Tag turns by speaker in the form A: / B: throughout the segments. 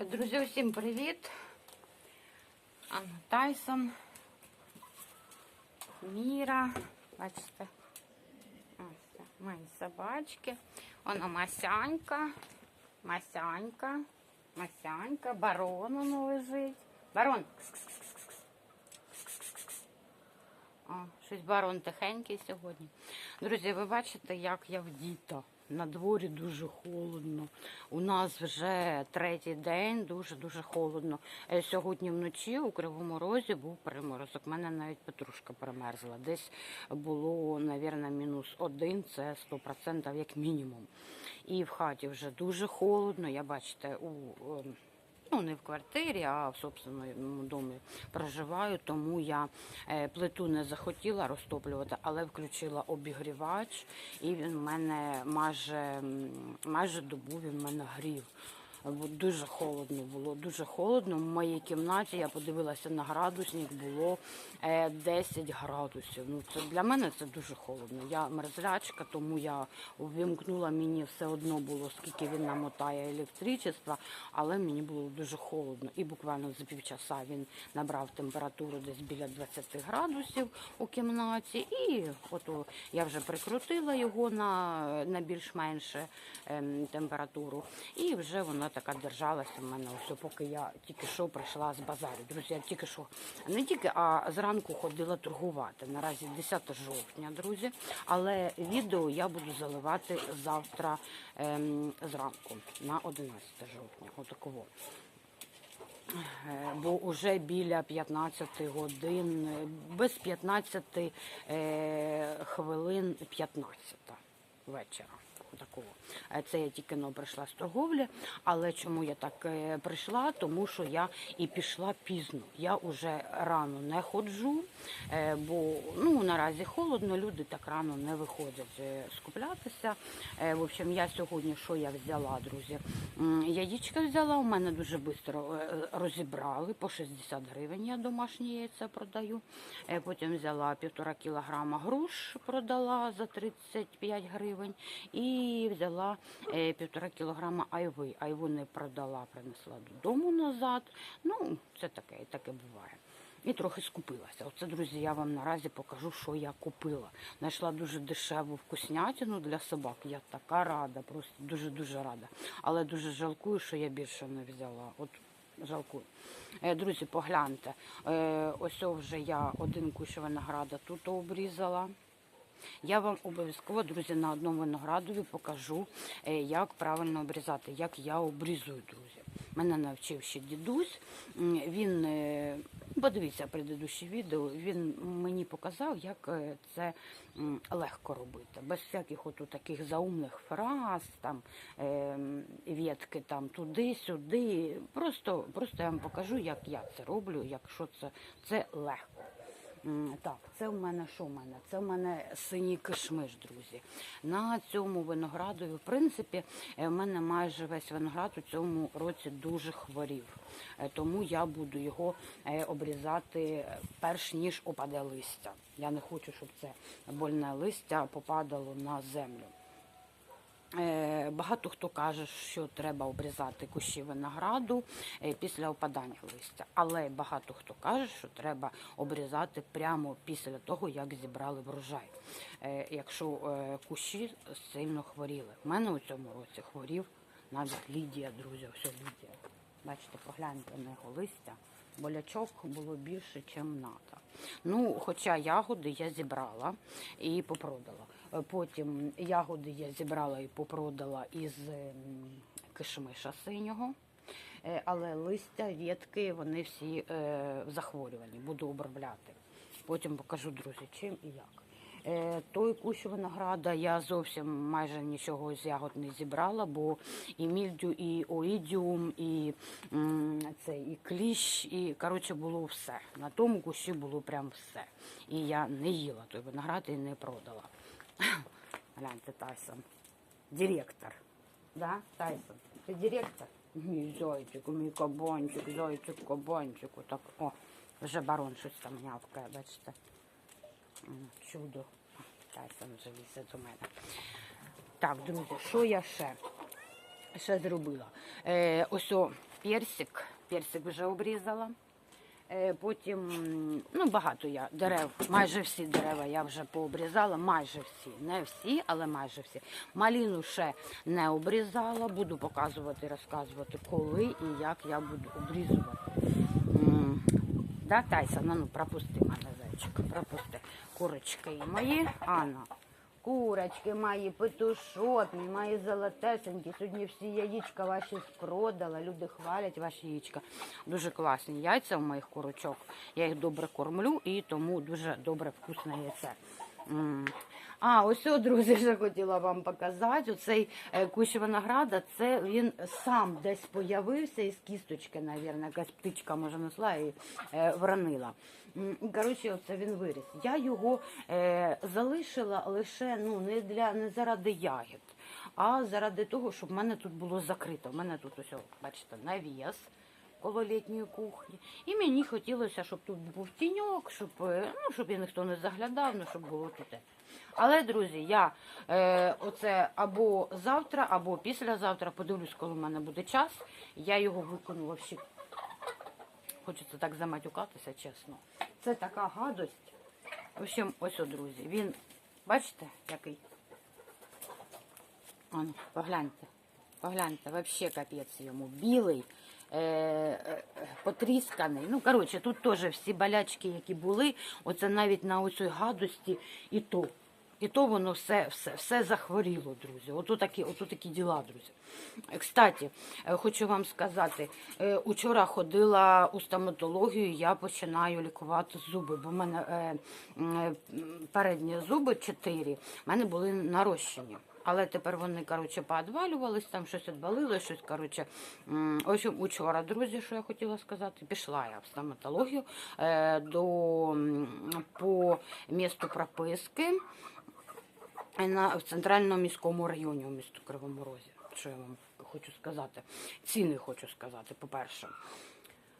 A: Друзі, усім привіт! Анна Тайсон, Міра, бачите, ось мої собачки. Воно Масянька, Масянька, Масянька, барон воно лежить. Барон. О, щось барон тихенький сьогодні. Друзі, ви бачите, як я вдіта. На дворі дуже холодно. У нас вже третій день, дуже-дуже холодно. Е, Сьогодні вночі у Кривому Розі був приморозок. У мене навіть петрушка перемерзла. Десь було, мабуть, мінус один, це 100% як мінімум. І в хаті вже дуже холодно. Я бачите, у ем, ну не в квартирі, а в собственному домі проживаю, тому я е, плиту не захотіла розтоплювати, але включила обігрівач, і він в мене майже, майже добу він в мене грів. Бо Дуже холодно було, дуже холодно. В моїй кімнаті я подивилася на градусник, було е, 10 градусів. Ну це для мене це дуже холодно. Я мерзлячка, тому я вимкнула мені все одно було, скільки він намотає електричества, але мені було дуже холодно. І буквально за півчаса він набрав температуру десь біля 20 градусів у кімнаті. І от я вже прикрутила його на, на більш-менш ем, температуру. І вже вона така держалася в мене, ось поки я тільки що прийшла з базару. Друзі, я тільки що не тільки, а зранку ходила торгувати. Наразі 10 жовтня, друзі. Але відео я буду заливати завтра ем, зранку на 11 жовтня. Отаково. Е, Бо вже біля 15 годин, без 15 е, хвилин 15 вечора. Такого. Е, Це я тільки но прийшла з торговлі, але чому я так е, прийшла? Тому що я і пішла пізно. Я вже рано не ходжу, е, бо ну наразі холодно, люди так рано не виходять скуплятися. В общем, я сьогодні що я взяла, друзі? Яєчка взяла, у мене дуже швидко розібрали, по 60 гривень я домашні яйця продаю. Потім взяла півтора кілограма груш, продала за 35 гривень. І взяла е, півтора кілограма айви. Айву не продала, принесла додому назад. Ну, це таке, таке буває. І трохи скупилася. Оце, друзі, я вам наразі покажу, що я купила. Знайшла дуже дешеву вкуснятину для собак. Я така рада, просто дуже-дуже рада. Але дуже жалкую, що я більше не взяла. От жалкую. Е, Друзі, погляньте. Е, Ось вже я один кущ винограда тут обрізала. Я вам обов'язково, друзі, на одному виноградові покажу, е, як правильно обрізати, як я обрізую, друзі. Мене навчив ще дідусь. Він, е, подивіться предыдущі відео, він мені показав, як е, це легко робити. Без всяких от таких заумних фраз, там, ветки там туди-сюди. Просто, просто я вам покажу, як я це роблю, якщо це, це легко. Так, це в мене що в мене? Це в мене синій кишмиш, друзі. На цьому винограду, в принципі, е, в мене майже весь виноград у цьому році дуже хворів. Е, Тому я буду його е, обрізати перш ніж опаде листя. Я не хочу, щоб це больне листя попадало на землю. Е, Багато хто каже, що треба обрізати кущі винограду е, після опадання листя, але багато хто каже, що треба обрізати прямо після того, як зібрали врожай. Е, Якщо кущі сильно хворіли. У мене у цьому році хворів навіть Лідія, друзі, все Лідія. Бачите, погляньте на його листя. Болячок було більше, ніж треба. Ну, хоча ягоди я зібрала і попродала. Потім ягоди я зібрала і попродала із ем, кишмиша синього. Е, Але листя, ветки, вони всі е, захворювані. Буду обробляти. Потім покажу, друзі, чим і як. Е, Той кущ винограда я зовсім майже нічого з ягод не зібрала, бо і мільдю, і оїдіум, і це, і кліщ, і коротше було все. На тому кущі було прям все. І я не їла той виноград і не продала. Гляньте, Тайсон. Директор. Да, Тайсон? Ти директор? Мій зайчик, мій кабанчик, зайчик, кабанчик. Отак. О, вже барон щось там нявкає, бачите. Чудо. Тайсон вже лізе до мене. Так, друзі, що я ще? Ще зробила? Е, ось о, персик. Персик вже обрізала. Е, Потім, ну багато я дерев, майже всі дерева я вже пообрізала, майже всі. Не всі, але майже всі. Маліну ще не обрізала, буду показувати, розказувати, коли і як я буду обрізувати. Да, Тайса, ну, ну пропусти мене, зайчик, пропусти. Курочки мої, Анна. Курочки мої, петушок, мій мої золотесенькі. Сьогодні всі яєчка ваші спродала. Люди хвалять ваші яєчка. Дуже класні яйця у моїх курочок. Я їх добре кормлю і тому дуже добре вкусне яйце. А, ось, друзі, ще хотіла вам показати. Оцей е, кущ винограда, це він сам десь появився із кісточки, навірно, якась птичка може несла і е, вранила. Коротше, оце він виріс. Я його е, залишила лише ну, не, для, не заради ягід, а заради того, щоб в мене тут було закрито. У мене тут ось, бачите, навіс коло літньої кухні. І мені хотілося, щоб тут був тіньок, щоб, е, ну, щоб і ніхто не заглядав, ну, щоб було тут. Але, друзі, я е, оце або завтра, або післязавтра подивлюсь, коли в мене буде час. Я його виконую вообще. Хочеться так заматюкатися, чесно. Це така гадость. В общем, ось, о, друзі, він, бачите, який? Ану, погляньте. Погляньте, вообще капець йому. Білий, е, е, потрісканий. Ну, коротше, тут теж всі болячки, які були, оце навіть на оцій гадості і то. І то воно все, все, все захворіло, друзі. Ото такі, ото такі діла, друзі. Кстати, е, хочу вам сказати, е, учора ходила у стоматологію, я починаю лікувати зуби, бо в мене е, передні зуби чотири, в мене були нарощені. Але тепер вони, коротше, поодвалювались, там щось відвалилось, щось, коротше. общем, учора, друзі, що я хотіла сказати, пішла я в стоматологію до, по місту прописки на, в центральному міському районі у місту Кривому Розі. Що я вам хочу сказати? Ціни хочу сказати, по-перше.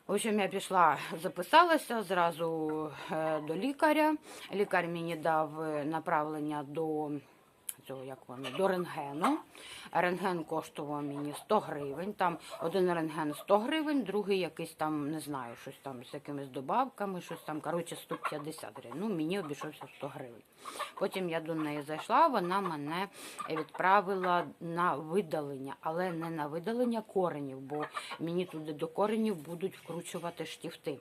A: В общем, я пішла, записалася зразу е, до лікаря. Лікар мені дав е, направлення до цього, як воно, до рентгену. Рентген коштував мені 100 гривень. Там один рентген 100 гривень, другий якийсь там, не знаю, щось там з якимись добавками, щось там, коротше, 150 гривень. Ну, мені обійшовся 100 гривень. Потім я до неї зайшла, вона мене відправила на видалення, але не на видалення коренів, бо мені туди до коренів будуть вкручувати штифти.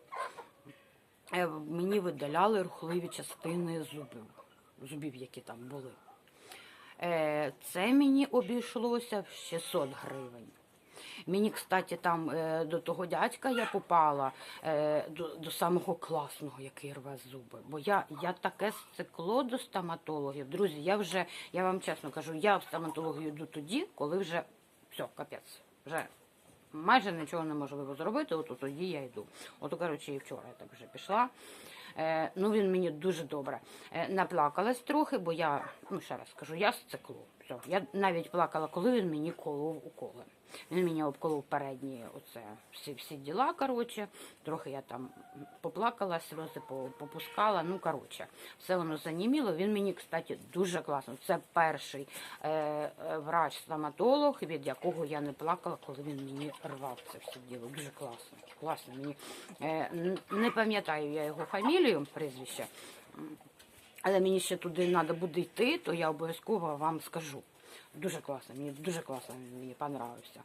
A: Е, Мені видаляли рухливі частини зубів, зубів, які там були. Е, Це мені обійшлося в 600 гривень. Мені, кстати, там е, до того дядька я попала е, до, до самого класного, який рве зуби. Бо я, я таке стекло до стоматологів. Друзі, я вже, я вам чесно кажу, я в стоматологію йду тоді, коли вже все, капець. Вже майже нічого неможливо зробити, от тоді я йду. От, коротше, і вчора я так вже пішла. Е, ну, він мені дуже добре. Е, наплакалась трохи, бо я, ну ще раз скажу, я стекло. Все. Я навіть плакала, коли він мені колов уколи. Він мені обколов передні оце всі, всі діла, коротше. Трохи я там поплакала, сльози попускала. Ну, коротше, все воно заніміло. Він мені, кстати, дуже класно. Це перший е, е, врач-стоматолог, від якого я не плакала, коли він мені рвав це все діло. Дуже класно. Класно. Мені е, не пам'ятаю я його фамілію, прізвище. Але мені ще туди треба буде йти, то я обов'язково вам скажу. Дуже класно, мені дуже класно, мені понравився.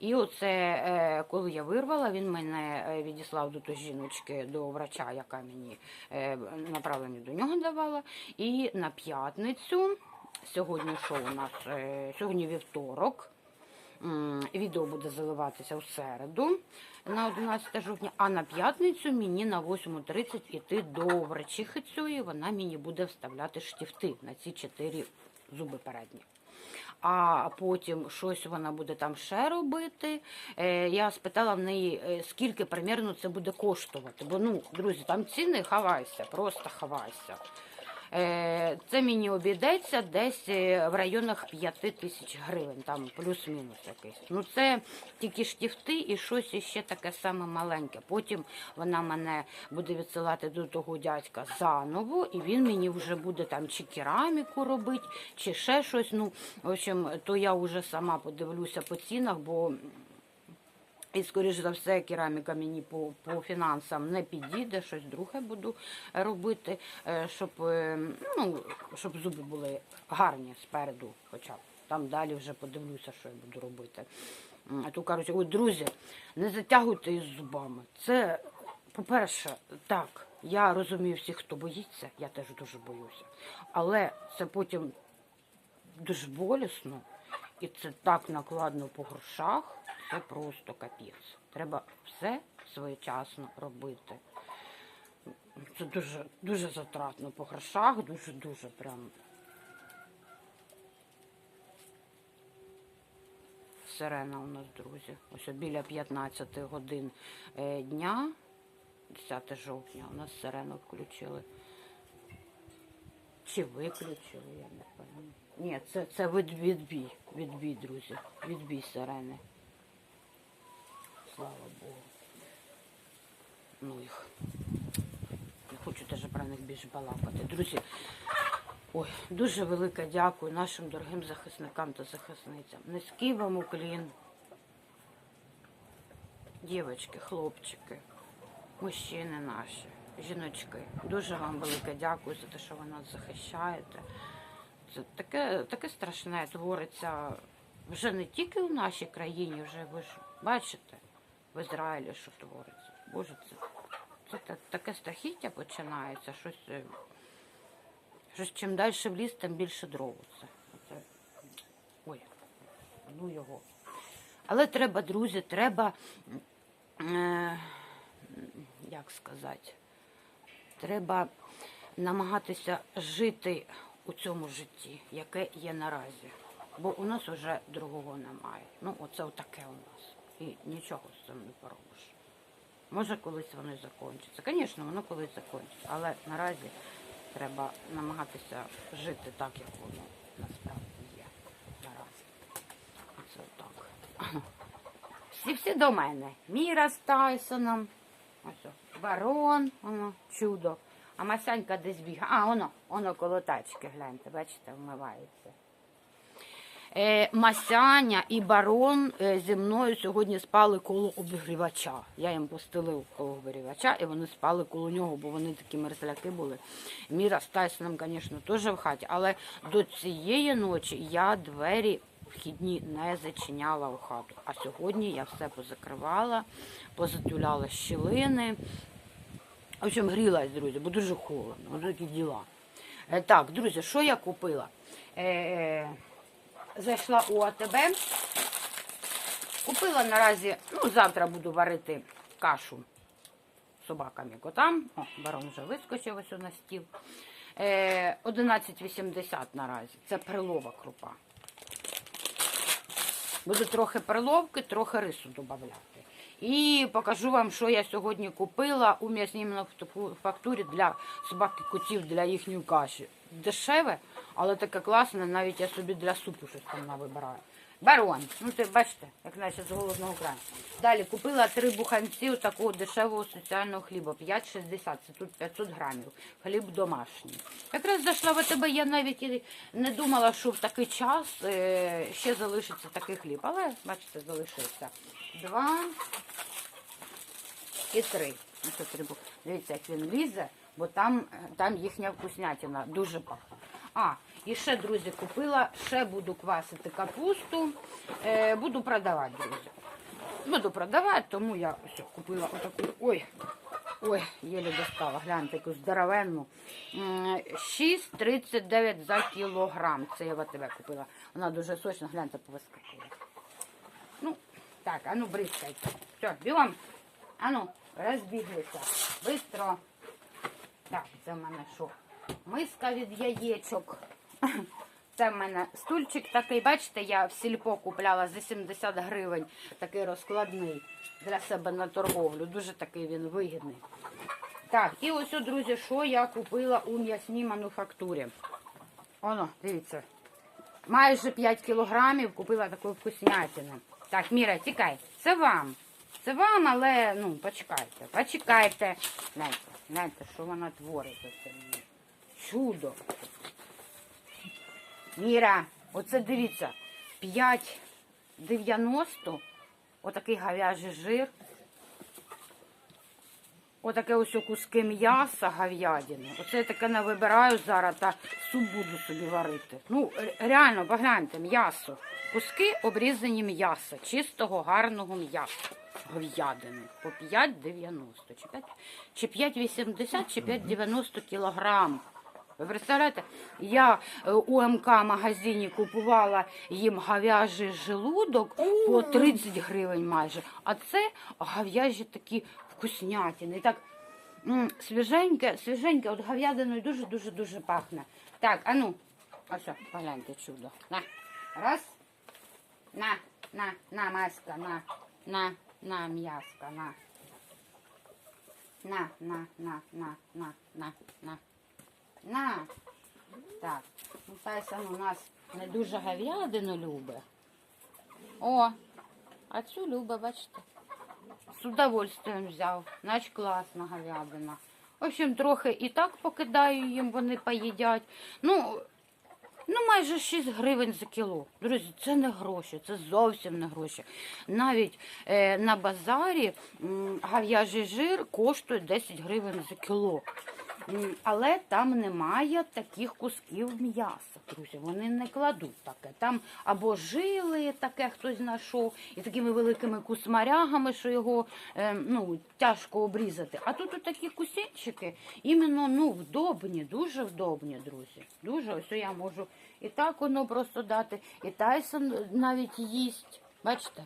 A: І оце, е, коли я вирвала, він мене е, відіслав до тої жіночки, до врача, яка мені е, направлення до нього давала. І на п'ятницю, сьогодні що у нас? Сьогодні вівторок. Відео буде заливатися у середу на 11 жовтня, а на п'ятницю мені на 8.30 іти до врачихи цієї, вона мені буде вставляти штифти на ці чотири зуби передні. А потім щось вона буде там ще робити. Е, я спитала в неї, е, скільки примерно це буде коштувати. Бо ну, друзі, там ціни хавайся, просто хавайся. Е, Це мені обійдеться десь е, в районах 5 тисяч гривень, там плюс-мінус якийсь. Ну це тільки штифти і щось іще таке саме маленьке. Потім вона мене буде відсилати до того дядька заново, і він мені вже буде там чи кераміку робити, чи ще щось. Ну, в общем, то я вже сама подивлюся по цінах, бо І, скоріш за все, кераміка мені по, по фінансам не підійде, щось друге буду робити, е, щоб, е, ну, щоб зуби були гарні спереду, хоча б. Там далі вже подивлюся, що я буду робити. А то кажуть, ой, друзі, не затягуйте із зубами. Це, по-перше, так, я розумію всіх, хто боїться, я теж дуже боюся. Але це потім дуже болісно, і це так накладно по грошах, це просто капець. Треба все своєчасно робити. Це дуже, дуже затратно по грошах, дуже-дуже прям. Сирена у нас, друзі. Ось біля 15 годин е, дня, 10 жовтня, у нас сирену включили. Чи виключили, я не пам'ятаю. Ні, це, це відбій, відбій, друзі. Відбій сирени. Слава Богу. Ну їх. Не хочу теж про них більше балакати. Друзі, ой, дуже велике дякую нашим дорогим захисникам та захисницям. Низький вам уклін. Дівочки, хлопчики, мужчини наші, жіночки. Дуже вам велике дякую за те, що ви нас захищаєте. Це таке, таке страшне твориться вже не тільки в нашій країні, вже ви ж бачите в Ізраїлі, що твориться. Боже, це, це таке страхіття починається. Щось, е, щось чим далі в ліс, тим більше дров. Це, це, ой, ну його. Але треба, друзі, треба, е, як сказати, треба намагатися жити у цьому житті, яке є наразі. Бо у нас вже другого немає. Ну, оце отаке у нас. І нічого з цим не поробиш. Може, колись воно і закінчиться. Звісно, воно колись закінчиться. Але наразі треба намагатися жити так, як воно насправді є. Наразі. Оце так. Всі всі до мене. Міра з Тайсоном. Ось, барон, воно, чудо. А Масянька десь бігає. А, воно, воно коло тачки, гляньте, бачите, вмивається. Е, Масяня і барон е, зі мною сьогодні спали коло обігрівача. Я їм постелив коло обігрівача, і вони спали коло нього, бо вони такі мерзляки були. Міра з Тайсоном, звісно, теж в хаті, але до цієї ночі я двері вхідні не зачиняла у хату. А сьогодні я все позакривала, позатуляла щілини. В общем, грілась, друзі, бо дуже холодно. Ось такі діла. Е, Так, друзі, що я купила? Е, зайшла у АТБ. Купила наразі, ну, завтра буду варити кашу собакам і котам. О, барон вже вискочив ось на стіл. Е, 11,80 наразі. Це перлова крупа. Буду трохи перловки, трохи рису додати. І покажу вам, що я сьогодні купила у м'ясній мануфактурі для собак і котів для їхньої каші. Дешеве, але таке класне, навіть я собі для супу щось там навибираю. Барон, ну ти бачите, як наче з голодного краю. Далі купила три буханці такого дешевого соціального хліба. 5,60, це тут 500 грамів. Хліб домашній. Якраз зайшла в АТБ, я навіть і не думала, що в такий час е, ще залишиться такий хліб. Але, бачите, залишився. Два і три. Це три Дивіться, як він лізе, бо там, е, там їхня вкуснятина дуже пахне. А, і ще, друзі, купила, ще буду квасити капусту, е, буду продавати, друзі. Буду продавати, тому я ось купила отаку. Ой, ой, єлі достала. Гляньте, таку здоровенну. 6,39 за кілограм. Це я в АТБ купила. Вона дуже сочна, гляньте, повискакує. Ну, так, а ну бризкайте. Все, бігом. А ну, розбіглися. Бистро. Так, це в мене що? Миска від яєчок. Це в мене стульчик такий, бачите, я в сільпо купляла за 70 гривень, такий розкладний для себе на торговлю. Дуже такий він вигідний. Так, і ось, друзі, що я купила у м'ясній мануфактурі. Оно, дивіться. Майже 5 кілограмів купила такої вкуснятини. Так, Міра, тікай. Це вам. Це вам, але ну, почекайте, почекайте. Гляньте, гляньте, що вона творить. Чудо. Міра, оце дивіться, 5,90 отакий говяжий жир. Отаке ось куски м'яса говядини. Оце я таке навибираю зараз та суп буду собі варити. Ну, реально, погляньте, м'ясо. Куски обрізані м'яса, чистого, гарного м'яса. Говядини. По 5,90 чи 5, чи 5,80 чи 5,90 кілограм. Ви представляєте, я е, у МК магазині купувала їм говяжий желудок по 30 гривень майже, а це говяжі такі вкуснятини. І Так свіженьке, свіженьке, от говядиною дуже-дуже дуже пахне. Так, а ну, ось, о, погляньте чудо. На, раз, на, на, на, маска, на, на, на, м'яска, на. На, на, на, на, на, на, на. На. Так. Ну, Тайсон у нас не дуже говядину любить. О, а цю любить, бачите. З удовольствием взяв. Нач класна говядина. В общем, трохи і так покидаю їм, вони поїдять. Ну, ну майже 6 гривень за кіло. Друзі, це не гроші, це зовсім не гроші. Навіть е, на базарі м, говяжий жир коштує 10 гривень за кіло. Але там немає таких кусків м'яса, друзі. Вони не кладуть таке. Там або жили таке хтось знайшов, і такими великими кусмарягами, що його е, ну, тяжко обрізати. А тут такі кусінчики, іменно ну, вдобні, дуже вдобні, друзі. Дуже ось я можу і так воно просто дати, і Тайсон навіть їсть. Бачите?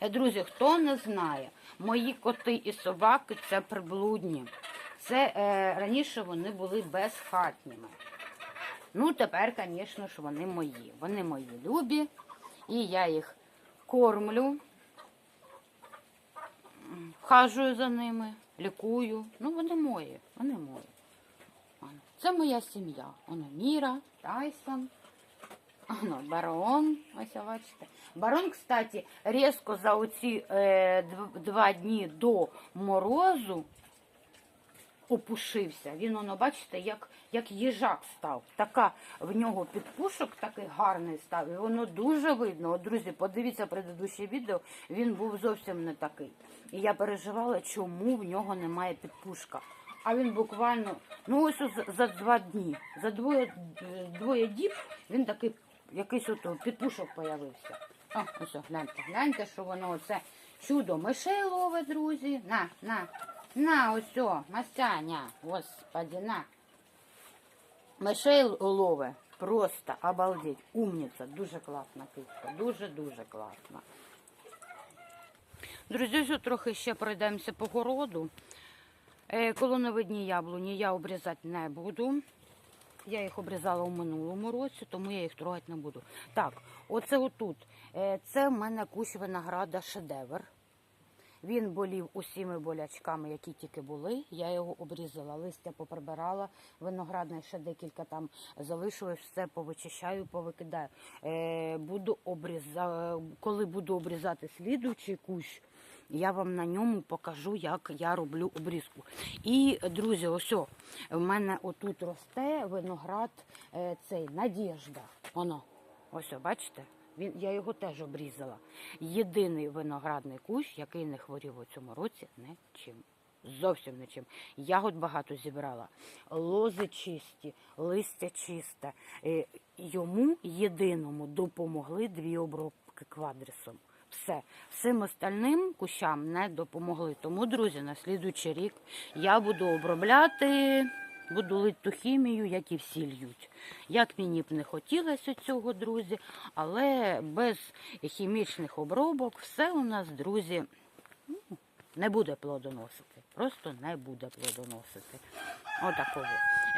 A: Е, Друзі, хто не знає, мої коти і собаки це приблудні. Це е, раніше вони були безхатніми. Ну, тепер, звісно ж, вони мої. Вони мої любі. І я їх кормлю, хажую за ними, лікую. Ну, вони мої, вони мої. Це моя сім'я. Воно Міра, Тайсон. Ано, барон, ось бачите. Барон, кстати, різко за оці е, два дні до морозу опушився. Він, воно, бачите, як, як їжак став. Така в нього підпушок такий гарний став. І воно дуже видно. От, друзі, подивіться предыдущее відео, він був зовсім не такий. І я переживала, чому в нього немає підпушка. А він буквально, ну ось за, два дні, за двоє, двоє діб він такий якийсь от підпушок появився. О, ось, гляньте, гляньте, що воно оце чудо мишей ловить, друзі. На, на, на, ось, о, Масяня, господи, на. Мишей лове. Просто обалдеть. Умниця, дуже класна кицька, дуже-дуже класна. Друзі, ось трохи ще пройдемося по городу. Е, Колоновидні яблуні я обрізати не буду. Я їх обрізала у минулому році, тому я їх трогати не буду. Так, оце отут. Е, Це в мене кущ винограда шедевр. Він болів усіми болячками, які тільки були. Я його обрізала, листя поприбирала, виноградне ще декілька там залишилось, все повичищаю, повикидаю. Е, буду обріза... Коли буду обрізати слідуючий кущ, я вам на ньому покажу, як я роблю обрізку. І, друзі, ось в мене отут росте виноград е, цей Надіжда. Воно, ось, бачите? Він, я його теж обрізала. Єдиний виноградний кущ, який не хворів у цьому році нічим. Зовсім нічим. Ягод багато зібрала. Лози чисті, листя чисте. Е, Йому єдиному допомогли дві обробки квадрисом. Все. Всім остальним кущам не допомогли. Тому, друзі, на слідуючий рік я буду обробляти, буду лити ту хімію, як і всі льють. Як мені б не хотілося цього, друзі, але без хімічних обробок все у нас, друзі, не буде плодоносити. Просто не буде плодоносити. Отакого.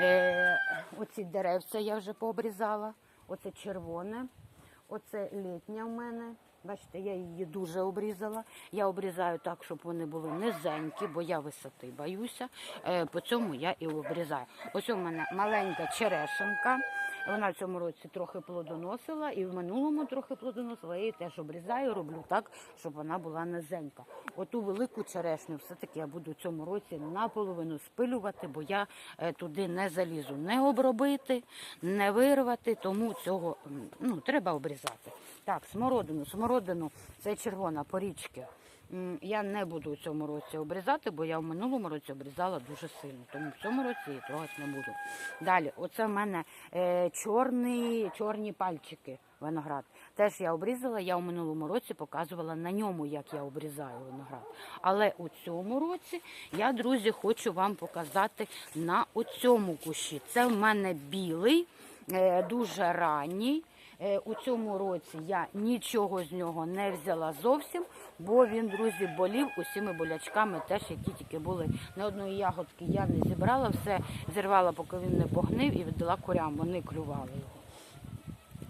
A: Е, оці деревця я вже пообрізала. Оце червоне, оце літня в мене. Бачите, я її дуже обрізала. Я обрізаю так, щоб вони були низенькі, бо я висоти боюся. Е, по цьому я і обрізаю. Ось у мене маленька черешенка. Вона в цьому році трохи плодоносила, і в минулому трохи плодоносила. Я її теж обрізаю, роблю так, щоб вона була низенька. Оту велику черешню все-таки я буду в цьому році наполовину спилювати, бо я е, туди не залізу не обробити, не вирвати, тому цього ну, треба обрізати. Так, смородину, смородину це червона порічки. Я не буду у цьому році обрізати, бо я в минулому році обрізала дуже сильно, тому в цьому році її трогати не буду. Далі, оце в мене е, чорний, чорні пальчики виноград. Теж я обрізала, я в минулому році показувала на ньому, як я обрізаю виноград. Але у цьому році я, друзі, хочу вам показати на оцьому кущі. Це в мене білий, е, дуже ранній. Е, У цьому році я нічого з нього не взяла зовсім, бо він, друзі, болів усіми болячками, теж які тільки були. Не одної ягодки я не зібрала, все зірвала, поки він не погнив і віддала курям. Вони клювали його.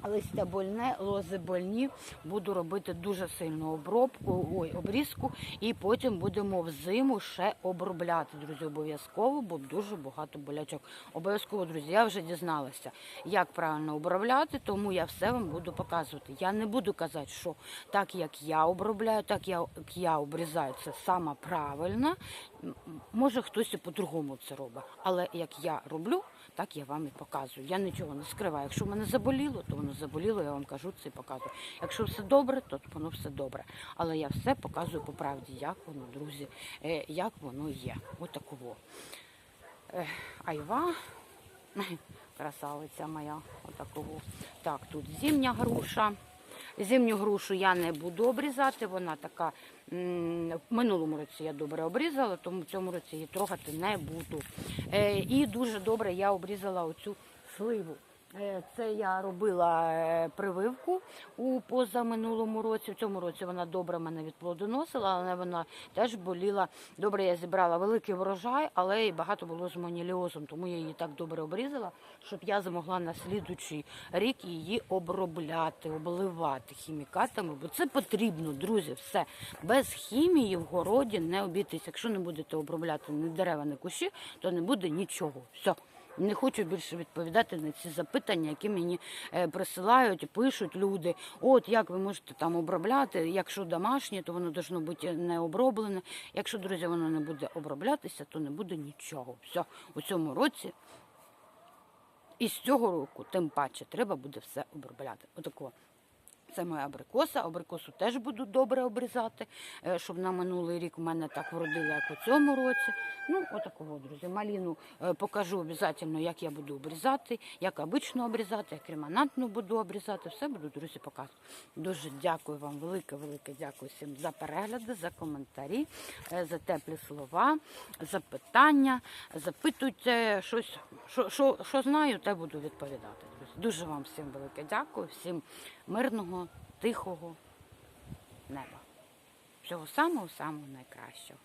A: Листя больне, лози больні. Буду робити дуже сильну обробку, ой, обрізку, і потім будемо взиму ще обробляти, друзі, обов'язково, бо дуже багато болячок. Обов'язково, друзі, я вже дізналася, як правильно обробляти, тому я все вам буду показувати. Я не буду казати, що так як я обробляю, так як я обрізаю, це саме правильно. Може хтось і по-другому це робить, але як я роблю, так я вам і показую. Я нічого не скриваю. Якщо в мене заболіло, то воно заболіло, я вам кажу це і показую. Якщо все добре, то воно все добре. Але я все показую по правді, як воно, друзі, е, як воно є. Отакого. Е, Айва, красавиця моя, отакого. Так, тут зімня груша. Зимню грушу я не буду обрізати, вона така. В минулому році я добре обрізала, тому в цьому році її трогати не буду. Е, І дуже добре я обрізала оцю сливу. Е, Це я робила е, прививку у позаминулому році. В цьому році вона добре мене відплодоносила, але вона теж боліла. Добре, я зібрала великий врожай, але і багато було з моніліозом, тому я її так добре обрізала, щоб я змогла на слідучий рік її обробляти, обливати хімікатами, бо це потрібно, друзі. Все без хімії в городі не обійтись. Якщо не будете обробляти ні дерева, ні кущі, то не буде нічого. Все. Не хочу більше відповідати на ці запитання, які мені е, присилають пишуть люди. От як ви можете там обробляти? Якщо домашнє, то воно должно бути не оброблене. Якщо, друзі, воно не буде оброблятися, то не буде нічого. Все у цьому році і з цього року, тим паче, треба буде все обробляти. Отако. Це моя абрикоса. Абрикосу теж буду добре обрізати, е, щоб на минулий рік в мене так вродило, як у цьому році. Ну, отакого, друзі. Маліну е, покажу обов'язково, як я буду обрізати, як обично обрізати, як ремонантну буду обрізати. Все буду, друзі, показувати. Дуже дякую вам, велике, велике дякую всім за перегляди, за коментарі, е, за теплі слова, за питання. Запитуйте щось, що, що, що знаю, те буду відповідати. Дуже вам всім велике дякую, всім мирного, тихого неба. Всього самого самого найкращого.